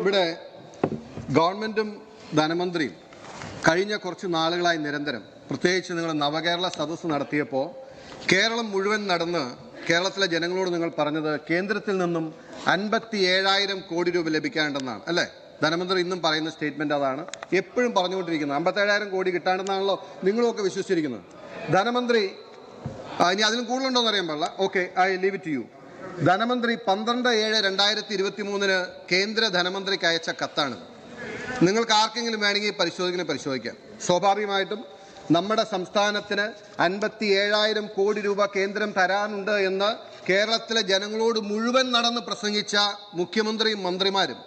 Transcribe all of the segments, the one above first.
ഇവിടെ ഗവൺമെന്റും ധനമന്ത്രിയും കഴിഞ്ഞ കുറച്ച് നാളുകളായി നിരന്തരം പ്രത്യേകിച്ച് നിങ്ങൾ നവകേരള സദസ്സ് നടത്തിയപ്പോൾ കേരളം മുഴുവൻ നടന്ന് കേരളത്തിലെ ജനങ്ങളോട് നിങ്ങൾ പറഞ്ഞത് കേന്ദ്രത്തിൽ നിന്നും അൻപത്തി ഏഴായിരം കോടി രൂപ ലഭിക്കാനുണ്ടെന്നാണ് അല്ലേ? ധനമന്ത്രി ഇന്നും പറയുന്ന സ്റ്റേറ്റ്മെന്റ് അതാണ്. എപ്പോഴും പറഞ്ഞുകൊണ്ടിരിക്കുന്നത് അമ്പത്തേഴായിരം കോടി കിട്ടാണ്ടെന്നാണല്ലോ നിങ്ങളുമൊക്കെ വിശ്വസിച്ചിരിക്കുന്നത്. ധനമന്ത്രി ഇനി അതിലും കൂടുതലുണ്ടോ എന്ന് അറിയാൻ പാടില്ല. Okay I leave it you ധനമന്ത്രി പന്ത്രണ്ട് ഏഴ് രണ്ടായിരത്തി ഇരുപത്തി മൂന്നിന് കേന്ദ്ര ധനമന്ത്രിക്ക് അയച്ച കത്താണ് നിങ്ങൾക്ക് ആർക്കെങ്കിലും വേണമെങ്കിൽ പരിശോധിക്കുന്ന പരിശോധിക്കാം. സ്വാഭാവികമായിട്ടും നമ്മുടെ സംസ്ഥാനത്തിന് അൻപത്തി ഏഴായിരം കോടി രൂപ കേന്ദ്രം തരാനുണ്ട് എന്ന് കേരളത്തിലെ ജനങ്ങളോട് മുഴുവൻ നടന്ന് പ്രസംഗിച്ച മുഖ്യമന്ത്രിയും മന്ത്രിമാരും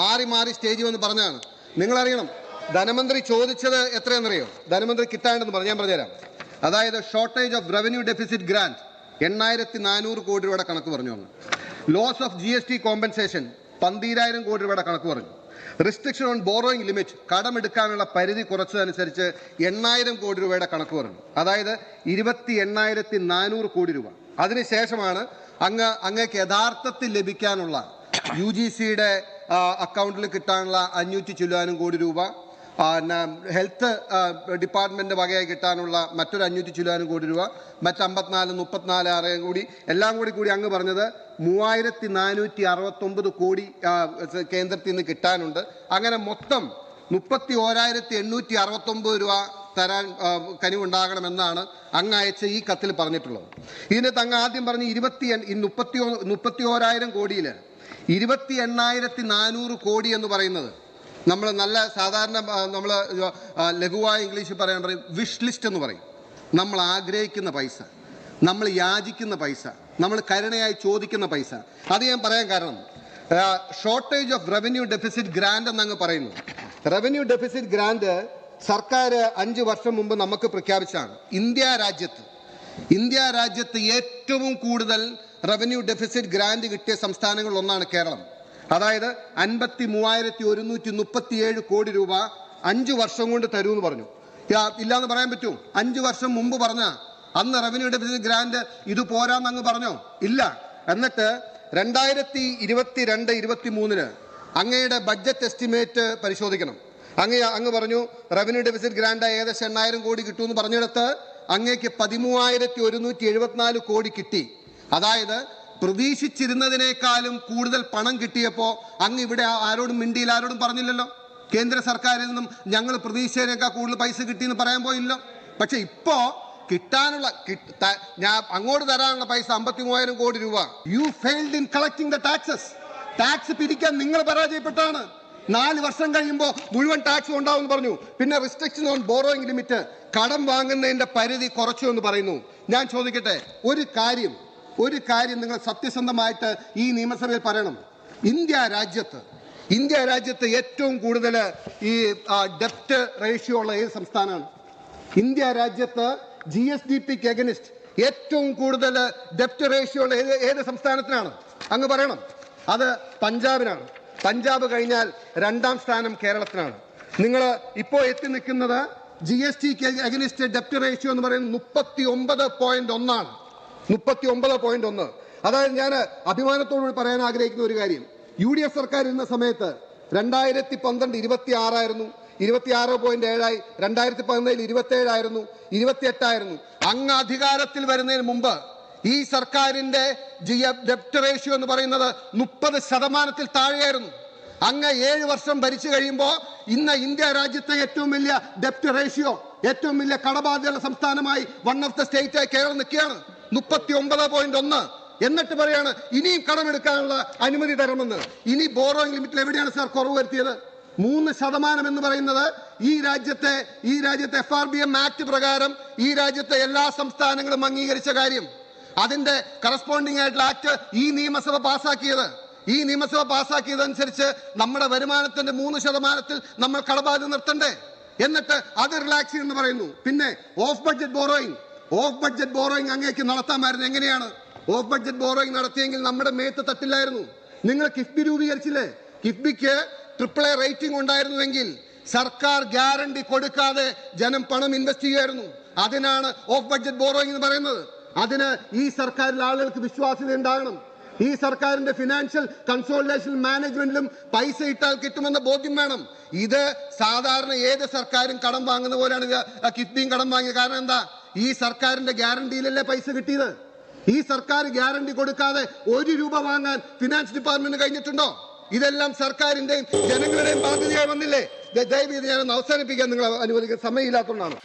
മാറി മാറി സ്റ്റേജിൽ വന്ന് പറഞ്ഞാണ് നിങ്ങളറിയണം ധനമന്ത്രി ചോദിച്ചത് എത്രയെന്നറിയോ ധനമന്ത്രി കിട്ടാണ്ടെന്ന് പറഞ്ഞു ഞാൻ പറഞ്ഞുതരാം. അതായത് shortage of revenue deficit grant എണ്ണായിരത്തി നാനൂറ് കോടി രൂപയുടെ കണക്ക് പറഞ്ഞു അങ്ങ്. Loss of G S T compensation പന്തീരായിരം കോടി രൂപയുടെ കണക്ക് പറഞ്ഞു. റിസ്ട്രിക്ഷൻ ഓൺ ബോറോയിങ് ലിമിറ്റ് കടമെടുക്കാനുള്ള പരിധി കുറച്ചതനുസരിച്ച് എണ്ണായിരം കോടി രൂപയുടെ കണക്ക് പറഞ്ഞു. അതായത് ഇരുപത്തി എണ്ണായിരത്തി നാനൂറ് കോടി രൂപ. അതിനുശേഷമാണ് അങ്ങ് അങ്ങേക്ക് യഥാർത്ഥത്തിൽ ലഭിക്കാനുള്ള യു ജി സിയുടെ അക്കൗണ്ടിൽ കിട്ടാനുള്ള അഞ്ഞൂറ്റി ചില്ലാനും കോടി രൂപ. ഹെൽത്ത് ഡിപ്പാർട്ട്മെന്റ് വകയായി കിട്ടാനുള്ള മറ്റൊരു അഞ്ഞൂറ്റി ചില്ലാനും കോടി രൂപ മറ്റ് അമ്പത്തിനാല് മുപ്പത്തിനാല് ആറേയും കൂടി എല്ലാം കൂടി കൂടി അങ്ങ് പറഞ്ഞത് മൂവായിരത്തി നാനൂറ്റി അറുപത്തൊമ്പത് കോടി കേന്ദ്രത്തിൽ നിന്ന് കിട്ടാനുണ്ട്. അങ്ങനെ മൊത്തം മുപ്പത്തി ഓരായിരത്തി എണ്ണൂറ്റി അറുപത്തൊമ്പത് രൂപ തരാൻ കനിവുണ്ടാകണമെന്നാണ് അങ്ങ് അയച്ച ഈ കത്തിൽ പറഞ്ഞിട്ടുള്ളത്. ഇതിനകത്ത് അങ്ങ് ആദ്യം പറഞ്ഞ് ഇരുപത്തി മുപ്പത്തി മുപ്പത്തി ഓരായിരം കോടിയിൽ ഇരുപത്തി എണ്ണായിരത്തി നാനൂറ് കോടി എന്ന് പറയുന്നത് നമ്മൾ നല്ല സാധാരണ നമ്മൾ ലഘുവായ ഇംഗ്ലീഷിൽ പറയാൻ പറയും വിഷ് ലിസ്റ്റ് എന്ന് പറയും. നമ്മൾ ആഗ്രഹിക്കുന്ന പൈസ നമ്മൾ യാചിക്കുന്ന പൈസ നമ്മൾ കരുണയായി ചോദിക്കുന്ന പൈസ. അത് ഞാൻ പറയാൻ കാരണം shortage of revenue deficit grant എന്നങ്ങ് പറയുന്നു. റവന്യൂ ഡെഫിസിറ്റ് ഗ്രാൻഡ് സർക്കാർ അഞ്ച് വർഷം മുമ്പ് നമുക്ക് പ്രഖ്യാപിച്ചാണ് ഇന്ത്യ രാജ്യത്ത് ഇന്ത്യ രാജ്യത്ത് ഏറ്റവും കൂടുതൽ റവന്യൂ ഡെഫിസിറ്റ് ഗ്രാൻഡ് കിട്ടിയ സംസ്ഥാനങ്ങളിൽ ഒന്നാണ് കേരളം. അതായത് അൻപത്തി മൂവായിരത്തി ഒരുന്നൂറ്റി മുപ്പത്തിയേഴ് കോടി രൂപ അഞ്ച് വർഷം കൊണ്ട് തരൂന്ന് പറഞ്ഞു. യാ- ഇല്ലാന്ന് പറയാൻ പറ്റൂ. അഞ്ച് വർഷം മുമ്പ് പറഞ്ഞ അന്ന് റവന്യൂ ഡെഫിസിറ്റ് ഗ്രാന്റ് ഇത് പോരാന്ന് പറഞ്ഞോ? ഇല്ല. എന്നിട്ട് രണ്ടായിരത്തി ഇരുപത്തി രണ്ട് ഇരുപത്തി മൂന്നിന് അങ്ങയുടെ ബഡ്ജറ്റ് എസ്റ്റിമേറ്റ് പരിശോധിക്കണം. അങ്ങ് അങ്ങ് പറഞ്ഞു റവന്യൂ ഡെഫിസിറ്റ് ഗ്രാന്റ് ഏകദേശം എണ്ണായിരം കോടി കിട്ടുമെന്ന് പറഞ്ഞെടുത്ത് അങ്ങേക്ക് പതിമൂവായിരത്തി ഒരുന്നൂറ്റി എഴുപത്തിനാല് കോടി കിട്ടി. അതായത് പ്രതീക്ഷിച്ചിരുന്നതിനേക്കാളും കൂടുതൽ പണം കിട്ടിയപ്പോൾ അങ്ങ് ഇവിടെ ആരോടും മിണ്ടിയിൽ ആരോടും പറഞ്ഞില്ലല്ലോ. കേന്ദ്ര സർക്കാരിൽ നിന്നും ഞങ്ങൾ പ്രതീക്ഷിച്ചതിനേക്കാൾ കൂടുതൽ പൈസ കിട്ടിയെന്ന് പറയാൻ പോയില്ലോ. പക്ഷെ ഇപ്പോൾ കിട്ടാനുള്ള ഞാൻ അങ്ങോട്ട് തരാനുള്ള പൈസ അമ്പത്തി മൂവായിരം കോടി രൂപ. You failed in collecting the taxes tax പിരിക്കാൻ നിങ്ങൾ പരാജയപ്പെട്ടാണ്. നാല് വർഷം കഴിയുമ്പോൾ മുഴുവൻ ടാക്സ് ഉണ്ടാവും എന്ന് പറഞ്ഞു. പിന്നെ റിസ്ട്രിക്ഷൻ ഓൺ ബോറോയിങ് ലിമിറ്റ് കടം വാങ്ങുന്നതിന്റെ പരിധി കുറച്ചു എന്ന് പറയുന്നു. ഞാൻ ചോദിക്കട്ടെ ഒരു കാര്യം ഒരു കാര്യം നിങ്ങൾ സത്യസന്ധമായിട്ട് ഈ നിയമസഭയിൽ പറയണം. ഇന്ത്യ രാജ്യത്ത് ഇന്ത്യ രാജ്യത്ത് ഏറ്റവും കൂടുതൽ ഈ ഡെപ്റ്റ് റേഷ്യോ ഉള്ള ഏത് സംസ്ഥാനമാണ്? ഇന്ത്യ രാജ്യത്ത് ജി എസ് ഡി പിക്ക് എഗനിസ്റ്റ് ഏറ്റവും കൂടുതൽ ഡെപ്റ്റ് റേഷ്യോ ഉള്ള ഏത് ഏത് സംസ്ഥാനത്തിനാണ്? അങ്ങ് പറയണം. അത് പഞ്ചാബിനാണ്. പഞ്ചാബ് കഴിഞ്ഞാൽ രണ്ടാം സ്ഥാനം കേരളത്തിനാണ്. നിങ്ങൾ ഇപ്പോൾ എത്തി നിൽക്കുന്നത് ജി എസ് ടിക്ക് എഗനിസ്റ്റ് ഡെപ്റ്റ് റേഷ്യോ എന്ന് പറയുന്നത് മുപ്പത്തി ഒമ്പത് പോയിന്റ് ഒന്നാണ്. മുപ്പത്തി ഒമ്പത് പോയിന്റ് ഒന്ന്. അതായത് ഞാൻ അഭിമാനത്തോടുകൂടി പറയാൻ ആഗ്രഹിക്കുന്ന ഒരു കാര്യം. യു ഡി എഫ് സർക്കാർ ഇരുന്ന സമയത്ത് രണ്ടായിരത്തി പന്ത്രണ്ട് ഇരുപത്തി ആറായിരുന്നു ഇരുപത്തി ആറ് പോയിന്റ് ഏഴായി. രണ്ടായിരത്തി പതിനേഴിൽ ഇരുപത്തി ഏഴായിരുന്നു ഇരുപത്തി എട്ടായിരുന്നു അങ്ങ് അധികാരത്തിൽ വരുന്നതിന് മുമ്പ് ഈ സർക്കാരിന്റെ ഡെപ്റ്റ് റേഷ്യോ എന്ന് പറയുന്നത് മുപ്പത് ശതമാനത്തിൽ താഴെയായിരുന്നു. അങ്ങ് ഏഴ് വർഷം ഭരിച്ചു കഴിയുമ്പോൾ ഇന്ന് ഇന്ത്യ രാജ്യത്തെ ഏറ്റവും വലിയ ഡെപ്റ്റ് റേഷ്യോ ഏറ്റവും വലിയ കടബാധ്യതയുള്ള സംസ്ഥാനമായി one of the state Kerala നിൽക്കുകയാണ്. മുപ്പത്തി ഒമ്പത് പോയിന്റ് ഒന്ന്. എന്നിട്ട് പറയാണ് ഇനിയും കടമെടുക്കാനുള്ള അനുമതി തരണമെന്ന്. ഇനി ബോറോയിങ് ലിമിറ്റിൽ എവിടെയാണ് സാർ കുറവ് വരുത്തിയത്? മൂന്ന് ശതമാനം എന്ന് പറയുന്നത് ഈ രാജ്യത്തെ ഈ രാജ്യത്തെ F R B M act പ്രകാരം ഈ രാജ്യത്തെ എല്ലാ സംസ്ഥാനങ്ങളും അംഗീകരിച്ച കാര്യം. അതിന്റെ കറസ്പോണ്ടിങ് ആയിട്ടുള്ള ആക്ട് ഈ നിയമസഭ പാസ്സാക്കിയത് ഈ നിയമസഭ പാസ്സാക്കിയതനുസരിച്ച് നമ്മുടെ വരുമാനത്തിന്റെ മൂന്ന് ശതമാനത്തിൽ നമ്മൾ കടബാധ്യത നിർത്തണ്ടേ. എന്നിട്ട് അത് റിലാക്സ് എന്ന് പറയുന്നു. പിന്നെ off budget borrowing off budget borrowing അങ്ങേക്ക് നടത്താമായിരുന്നു എങ്ങനെയാണ്? ഓഫ് ബഡ്ജറ്റ് ബോറോയിങ് നടത്തിയെങ്കിൽ നമ്മുടെ മേത്ത് തട്ടില്ലായിരുന്നു. നിങ്ങൾ കിഫ്ബി രൂപീകരിച്ചില്ലേ? കിഫ്ബിക്ക് ട്രിപ്പിൾ എ റേറ്റിംഗ് ഉണ്ടായിരുന്നുവെങ്കിൽ സർക്കാർ ഗ്യാരണ്ടി കൊടുക്കാതെ ജനം പണം ഇൻവെസ്റ്റ് ചെയ്യുമായിരുന്നു അതിനാണ് ഓഫ് ബഡ്ജറ്റ് ബോറോയിങ് എന്ന് പറയുന്നത്. അതിന് ഈ സർക്കാരിൽ ആളുകൾക്ക് വിശ്വാസ്യത ഉണ്ടാകണം. ഈ സർക്കാരിന്റെ ഫിനാൻഷ്യൽ കൺസോളിഡേഷൻ മാനേജ്മെന്റിലും പൈസ ഇട്ടാൽ കിട്ടുമെന്ന ബോധ്യം വേണം. ഇത് സാധാരണ ഏത് സർക്കാരും കടം വാങ്ങുന്ന പോലെയാണ് കിഫ്ബിയും കടം വാങ്ങിയത്. കാരണം എന്താ? ഈ സർക്കാരിന്റെ ഗ്യാരണ്ടിയിലല്ലേ പൈസ കിട്ടിയത്? ഈ സർക്കാർ ഗ്യാരണ്ടി കൊടുക്കാതെ ഒരു രൂപ വാങ്ങാൻ ഫിനാൻസ് ഡിപ്പാർട്ട്മെന്റ് കഴിഞ്ഞിട്ടുണ്ടോ? ഇതെല്ലാം സർക്കാരിന്റെയും ജനങ്ങളുടെയും ബാധ്യതയായി വന്നില്ലേ? ദയവ് ചെയ്ത് ഞാനൊന്ന് അവസാനിപ്പിക്കാൻ നിങ്ങൾ അനുവദിക്കാൻ സമയമില്ലാത്തതുകൊണ്ടാണ്.